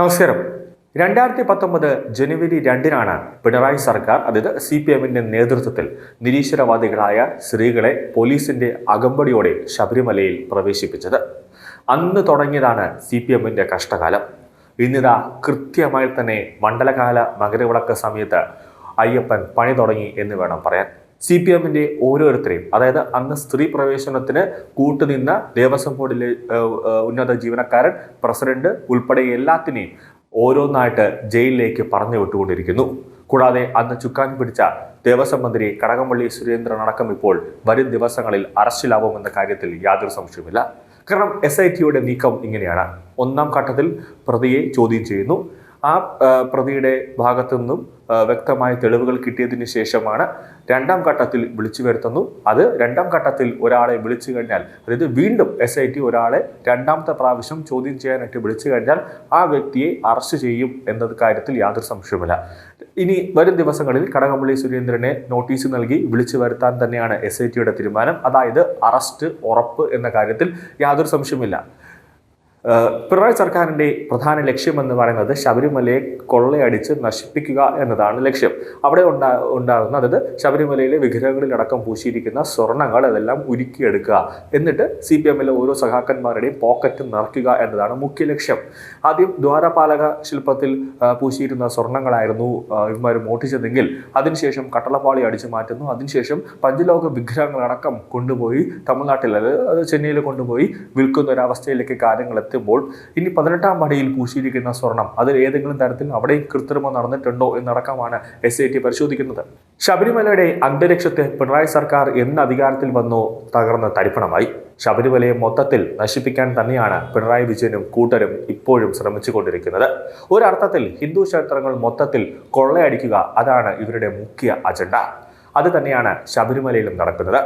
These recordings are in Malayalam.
നമസ്കാരം. രണ്ടായിരത്തി പത്തൊമ്പത് ജനുവരി രണ്ടിനാണ് പിണറായി സർക്കാർ അതായത് സി പി എമ്മിന്റെ നേതൃത്വത്തിൽ നിരീശ്വരവാദികളായ സ്ത്രീകളെ പോലീസിന്റെ അകമ്പടിയോടെ ശബരിമലയിൽ പ്രവേശിപ്പിച്ചത്. അന്ന് തുടങ്ങിയതാണ് സി പി എമ്മിന്റെ കഷ്ടകാലം. ഇന്നിതാ കൃത്യമായി തന്നെ മണ്ഡലകാല മകരവിളക്ക് സമയത്ത് അയ്യപ്പൻ പണി തുടങ്ങി എന്ന് വേണം പറയാൻ. സി പി എമ്മിന്റെ ഓരോരുത്തരെയും അതായത് അന്ന് സ്ത്രീ പ്രവേശനത്തിന് കൂട്ടുനിന്ന ദേവസ്വം ബോർഡിലെ ഉന്നത ജീവനക്കാരൻ പ്രസിഡന്റ് ഉൾപ്പെടെ എല്ലാത്തിനെയും ഓരോന്നായിട്ട് ജയിലിലേക്ക് പറഞ്ഞു വിട്ടുകൊണ്ടിരിക്കുന്നു. കൂടാതെ അന്ന് ചുക്കാൻ പിടിച്ച ദേവസ്വം മന്ത്രി കടകംപള്ളി സുരേന്ദ്രൻ അടക്കം ഇപ്പോൾ വരും ദിവസങ്ങളിൽ അറസ്റ്റിലാവുമെന്ന കാര്യത്തിൽ യാതൊരു സംശയവുമില്ല. കാരണം എസ് ഐ ടിയുടെ നീക്കം ഇങ്ങനെയാണ്. ഒന്നാം ഘട്ടത്തിൽ പ്രതിയെ ചോദ്യം ചെയ്യുന്നു. ആ പ്രതിയുടെ ഭാഗത്തു നിന്നും വ്യക്തമായ തെളിവുകൾ കിട്ടിയതിന് ശേഷമാണ് രണ്ടാം ഘട്ടത്തിൽ വിളിച്ചു വരുത്തുന്നു. അത് രണ്ടാം ഘട്ടത്തിൽ ഒരാളെ വിളിച്ചു കഴിഞ്ഞാൽ അതായത് വീണ്ടും എസ് ഐ ടി ഒരാളെ രണ്ടാമത്തെ പ്രാവശ്യം ചോദ്യം ചെയ്യാനായിട്ട് വിളിച്ചു കഴിഞ്ഞാൽ ആ വ്യക്തിയെ അറസ്റ്റ് ചെയ്യും എന്നത് കാര്യത്തിൽ യാതൊരു സംശയവുമില്ല. ഇനി വരും ദിവസങ്ങളിൽ കടകംപള്ളി സുരേന്ദ്രനെ നോട്ടീസ് നൽകി വിളിച്ചു വരുത്താൻ തന്നെയാണ് എസ് ഐ ടിയുടെ തീരുമാനം. അതായത് അറസ്റ്റ് ഉറപ്പ് എന്ന കാര്യത്തിൽ യാതൊരു സംശയവുമില്ല. ഏഹ് പിണറായി സർക്കാരിന്റെ പ്രധാന ലക്ഷ്യമെന്ന് പറയുന്നത് ശബരിമലയെ കൊള്ളയടിച്ച് നശിപ്പിക്കുക എന്നതാണ് ലക്ഷ്യം. അവിടെ ഉണ്ടാ ഉണ്ടാകുന്ന അതായത് ശബരിമലയിലെ വിഗ്രഹങ്ങളിലടക്കം പൂശിയിരിക്കുന്ന സ്വർണങ്ങൾ അതെല്ലാം ഉരുക്കിയെടുക്കുക. എന്നിട്ട് സി പി എമ്മിലെ ഓരോ സഹാക്കന്മാരുടെയും പോക്കറ്റ് നിറയ്ക്കുക എന്നതാണ് മുഖ്യ ലക്ഷ്യം. ആദ്യം ദ്വാരപാലക ശില്പത്തിൽ പൂശിയിരുന്ന സ്വർണങ്ങളായിരുന്നു ഇവന്മാർ മോട്ടിച്ചതെങ്കിൽ അതിനുശേഷം കട്ടളപ്പാളി അടിച്ചു മാറ്റുന്നു. അതിനുശേഷം പഞ്ചലോക വിഗ്രഹങ്ങളടക്കം കൊണ്ടുപോയി തമിഴ്നാട്ടിൽ അത് ചെന്നൈയിൽ കൊണ്ടുപോയി വിൽക്കുന്ന ഒരു അവസ്ഥയിലേക്ക് കാര്യങ്ങൾ എത്തുമ്പോൾ ഇനി പതിനെട്ടാം പടിയിൽ പൂശിയിരിക്കുന്ന സ്വർണം അതിൽ ഏതെങ്കിലും തരത്തിൽ അവിടെയും കൃത്രിമം നടന്നിട്ടുണ്ടോ എന്നടക്കമാണ് എസ് ഐ ടി പരിശോധിക്കുന്നത്. ശബരിമലയുടെ അന്തരീക്ഷത്തെ പിണറായി സർക്കാർ എന്ന അധികാരത്തിൽ വന്നോ തകർന്ന് തരിപ്പണമായി. ശബരിമലയെ മൊത്തത്തിൽ നശിപ്പിക്കാൻ തന്നെയാണ് പിണറായി വിജയനും കൂട്ടരും ഇപ്പോഴും ശ്രമിച്ചു ശ്രമിച്ചുകൊണ്ടിരിക്കുന്നത്. ഒരർത്ഥത്തിൽ ഹിന്ദു ക്ഷേത്രങ്ങൾ മൊത്തത്തിൽ കൊള്ളയടിക്കുക അതാണ് ഇവരുടെ മുഖ്യ അജണ്ട. അത് തന്നെയാണ് ശബരിമലയിലും നടക്കുന്നത്.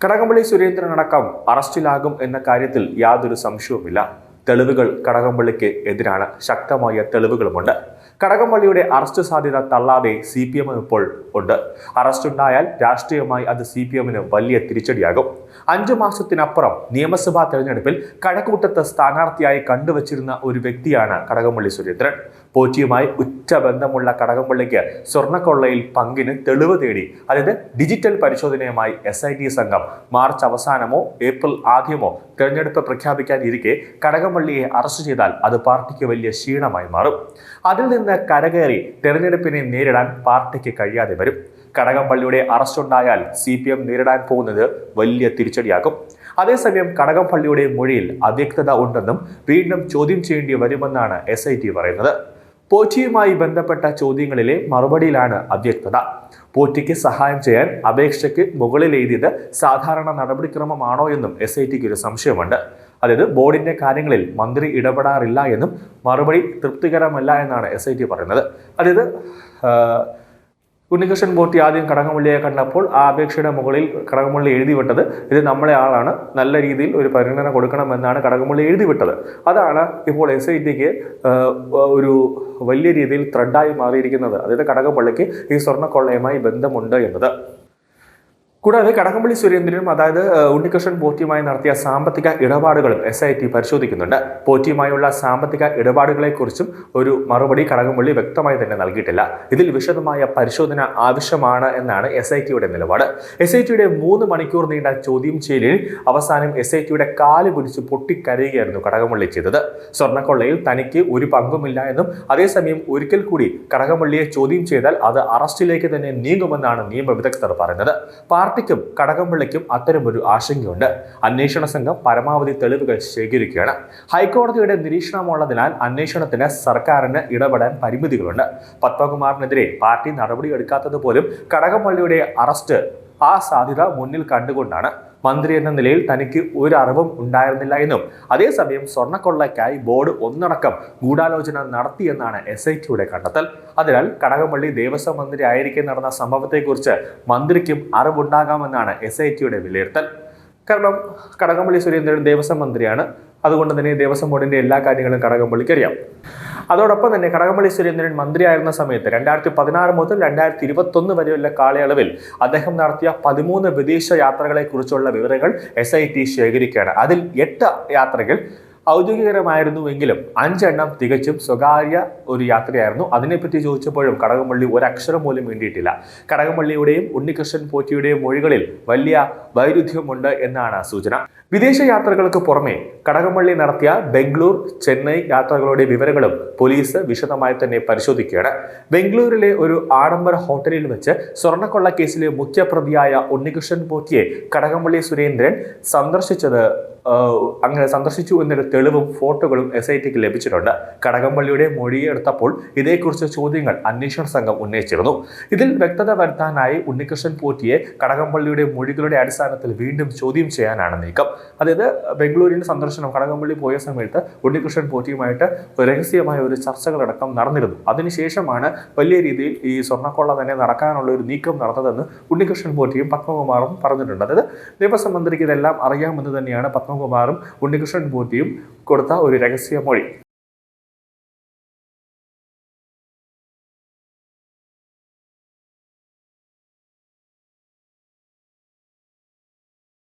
കടകംപള്ളി സുരേന്ദ്രൻ അടക്കം അറസ്റ്റിലാകും എന്ന കാര്യത്തിൽ യാതൊരു സംശയവുമില്ല. തെളിവുകൾ കടകംപള്ളിക്ക് എതിരാണ്. ശക്തമായ തെളിവുകളുമുണ്ട്. കടകംപള്ളിയുടെ അറസ്റ്റ് സാധ്യത തള്ളാതെ സി പി എം ഇപ്പോൾ ഉണ്ട്. അറസ്റ്റുണ്ടായാൽ രാഷ്ട്രീയമായി അത് സി പി എമ്മിന് വലിയ തിരിച്ചടിയാകും. അഞ്ചു മാസത്തിനപ്പുറം നിയമസഭാ തെരഞ്ഞെടുപ്പിൽ കഴക്കൂട്ടത്ത് സ്ഥാനാർത്ഥിയായി കണ്ടുവച്ചിരുന്ന ഒരു വ്യക്തിയാണ് കടകംപള്ളി സുരേന്ദ്രൻ. പോറ്റിയുമായി ഉച്ച ബന്ധമുള്ള കടകംപള്ളിക്ക് സ്വർണക്കൊള്ളയിൽ പങ്കിന് തെളിവ് തേടി അതായത് ഡിജിറ്റൽ പരിശോധനയുമായി എസ് ഐ ടി സംഘം മാർച്ച് അവസാനമോ ഏപ്രിൽ ആദ്യമോ തെരഞ്ഞെടുപ്പ് പ്രഖ്യാപിക്കാനിരിക്കെ കടകംപള്ളിയെ അറസ്റ്റ് ചെയ്താൽ അത് പാർട്ടിക്ക് വലിയ ക്ഷീണമായി മാറും. അതിൽ നിന്ന് കരകയറി തെരഞ്ഞെടുപ്പിനെ നേരിടാൻ പാർട്ടിക്ക് കഴിയാതെ വരും. കടകംപള്ളിയുടെ അറസ്റ്റ് ഉണ്ടായാൽ സി പി എം നേരിടാൻ പോകുന്നത് വലിയ തിരിച്ചടിയാകും. അതേസമയം കടകംപള്ളിയുടെ മൊഴിയിൽ അവ്യക്തത ഉണ്ടെന്നും വീണ്ടും ചോദ്യം ചെയ്യേണ്ടി വരുമെന്നാണ് എസ് പറയുന്നത്. പോറ്റിയുമായി ബന്ധപ്പെട്ട ചോദ്യങ്ങളിലെ മറുപടിയിലാണ് അവ്യക്തത. പോറ്റിക്ക് സഹായം ചെയ്യാൻ അപേക്ഷയ്ക്ക് മുകളിൽ എഴുതിയത് സാധാരണ നടപടിക്രമമാണോ എന്നും എസ് ഐ ടിക്ക് ഒരു സംശയമുണ്ട്. അതായത് ബോർഡിന്റെ കാര്യങ്ങളിൽ മന്ത്രി ഇടപെടാറില്ല എന്നും മറുപടി തൃപ്തികരമല്ല എന്നാണ് എസ് ഐ ടി പറയുന്നത്. അതായത് ഉണ്ണികൃഷ്ണൻ മൂർത്തി ആദ്യം കടകംപള്ളിയെ കണ്ടപ്പോൾ ആ അപേക്ഷയുടെ മുകളിൽ കടകംപള്ളി എഴുതി വിട്ടത് ഇത് നമ്മളെ ആളാണ് നല്ല രീതിയിൽ ഒരു പരിഗണന കൊടുക്കണമെന്നാണ് കടകംപള്ളി എഴുതി വിട്ടത്. അതാണ് ഇപ്പോൾ എസ് ഐ ടിക്ക് ഒരു വലിയ രീതിയിൽ ത്രെഡായി മാറിയിരിക്കുന്നത്. അതായത് കടകംപള്ളിക്ക് ഈ സ്വർണക്കൊള്ളയുമായി ബന്ധമുണ്ട് എന്നത്. കൂടാതെ കടകംപള്ളി സുരേന്ദ്രനും അതായത് ഉണ്ണികൃഷ്ണൻ പോറ്റിയുമായി നടത്തിയ സാമ്പത്തിക ഇടപാടുകളും എസ് ഐ ടി പരിശോധിക്കുന്നുണ്ട്. പോറ്റിയുമായുള്ള സാമ്പത്തിക ഇടപാടുകളെക്കുറിച്ചും ഒരു മറുപടി കടകംപള്ളി വ്യക്തമായി തന്നെ നൽകിയിട്ടില്ല. ഇതിൽ വിശദമായ പരിശോധന ആവശ്യമാണ് എന്നാണ് എസ് ഐ ടിയുടെ നിലപാട്. എസ് ഐ ടിയുടെ മൂന്ന് മണിക്കൂർ നീണ്ട ചോദ്യം ചെയ്യലിൽ അവസാനം എസ് ഐ ടിയുടെ കാൽ പിടിച്ച് പൊട്ടിക്കരയുകയായിരുന്നു കടകംപള്ളി ചെയ്തത്. സ്വർണക്കൊള്ളയിൽ തനിക്ക് ഒരു പങ്കുമില്ല എന്നും അതേസമയം ഒരിക്കൽ കൂടി കടകംപള്ളിയെ ചോദ്യം ചെയ്താൽ അത് അറസ്റ്റിലേക്ക് തന്നെ നീങ്ങുമെന്നാണ് നിയമ വിദഗ്ധർ പറയുന്നത്. പാർട്ടിക്കും കടകംപള്ളിക്കും അത്തരമൊരു ആശങ്കയുണ്ട്. അന്വേഷണ സംഘം പരമാവധി തെളിവുകൾ ശേഖരിക്കുകയാണ്. ഹൈക്കോടതിയുടെ നിരീക്ഷണമുള്ളതിനാൽ അന്വേഷണത്തിന് സർക്കാരിന് ഇടപെടാൻ പരിമിതികളുണ്ട്. പത്മകുമാറിനെതിരെ പാർട്ടി നടപടിയെടുക്കാത്തത് പോലും കടകംപള്ളിയുടെ അറസ്റ്റ് ആ സാധ്യത മുന്നിൽ കണ്ടുകൊണ്ടാണ്. മന്ത്രി എന്ന നിലയിൽ തനിക്ക് ഒരു അറിവും ഉണ്ടായിരുന്നില്ല എന്നും. അതേസമയം സ്വർണക്കൊള്ളയ്ക്കായി ബോർഡ് ഒന്നടക്കം ഗൂഢാലോചന നടത്തിയെന്നാണ് എസ് ഐ ടിയുടെ കണ്ടെത്തൽ. അതിനാൽ കടകംപള്ളി ദേവസ്വം മന്ത്രി ആയിരിക്കെ നടന്ന സംഭവത്തെക്കുറിച്ച് മന്ത്രിക്കും അറിവുണ്ടാകാമെന്നാണ് എസ് ഐ ടിയുടെ വിലയിരുത്തൽ. കാരണം കടകംപള്ളി സുരേന്ദ്രൻ ദേവസ്വം മന്ത്രിയാണ്. അതുകൊണ്ട് തന്നെ ദേവസ്വം ബോർഡിന്റെ എല്ലാ കാര്യങ്ങളും കടകംപള്ളിക്ക് അറിയാം. അതോടൊപ്പം തന്നെ കടകംപള്ളി സുരേന്ദ്രൻ മന്ത്രിയായിരുന്ന സമയത്ത് രണ്ടായിരത്തി പതിനാറ് മുതൽ രണ്ടായിരത്തി ഇരുപത്തൊന്ന് വരെയുള്ള കാലയളവിൽ അദ്ദേഹം നടത്തിയ പതിമൂന്ന് വിദേശ യാത്രകളെക്കുറിച്ചുള്ള വിവരങ്ങൾ എസ് ഐ ടി ശേഖരിക്കുകയാണ്. അതിൽ എട്ട് യാത്രകൾ ഔദ്യോഗികരമായിരുന്നുവെങ്കിലും അഞ്ചെണ്ണം തികച്ചും സ്വകാര്യ ഒരു യാത്രയായിരുന്നു. അതിനെപ്പറ്റി ചോദിച്ചപ്പോഴും കടകംപള്ളി ഒരക്ഷരം പോലും വേണ്ടിയിട്ടില്ല കടകംപള്ളിയുടെയും ഉണ്ണികൃഷ്ണൻ പോറ്റിയുടെയും മൊഴികളിൽ വലിയ വൈരുദ്ധ്യമുണ്ട് എന്നാണ് സൂചന. വിദേശ യാത്രകൾക്ക് പുറമെ കടകംപള്ളി നടത്തിയ ബംഗളൂർ ചെന്നൈ യാത്രകളുടെ വിവരങ്ങളും പോലീസ് വിശദമായി തന്നെ പരിശോധിക്കുകയാണ്. ബംഗളൂരിലെ ഒരു ആഡംബര ഹോട്ടലിൽ വെച്ച് സ്വർണക്കൊള്ള കേസിലെ മുഖ്യപ്രതിയായ ഉണ്ണികൃഷ്ണൻ പോറ്റിയെ കടകംപള്ളി സുരേന്ദ്രൻ സന്ദർശിച്ചത് അങ്ങനെ സന്ദർശിച്ചു എന്നൊരു തെളിവും ഫോട്ടോകളും എസ് ഐ ടിക്ക് ലഭിച്ചിട്ടുണ്ട്. കടകംപള്ളിയുടെ മൊഴിയെടുത്തപ്പോൾ ഇതേക്കുറിച്ച് ചോദ്യങ്ങൾ അന്വേഷണ സംഘം ഉന്നയിച്ചിരുന്നു. ഇതിൽ വ്യക്തത വരുത്താനായി ഉണ്ണികൃഷ്ണൻ പോറ്റിയെ കടകംപള്ളിയുടെ മൊഴികളുടെ അടിസ്ഥാനത്തിൽ വീണ്ടും ചോദ്യം ചെയ്യാനാണ് നീക്കം. അതായത് ബംഗളൂരിന്റെ സന്ദർശനം കടകംപള്ളി പോയ സമയത്ത് ഉണ്ണികൃഷ്ണൻ പോറ്റിയുമായിട്ട് രഹസ്യമായ ഒരു ചർച്ചകളടക്കം നടന്നിരുന്നു. അതിനുശേഷമാണ് വലിയ രീതിയിൽ ഈ സ്വർണക്കൊള്ള തന്നെ നടക്കാനുള്ള ഒരു നീക്കം നടന്നതെന്ന് ഉണ്ണികൃഷ്ണൻ പോറ്റിയും പത്മകുമാറും പറഞ്ഞിട്ടുണ്ട്. അതായത് ദേവസ്വം മന്ത്രിക്ക് ഇതെല്ലാം അറിയാമെന്ന് തന്നെയാണ് പത്മകുമാറും ഉണ്ണികൃഷ്ണൻ പോറ്റിയും കൊടുത്ത ഒരു രഹസ്യ മൊഴി.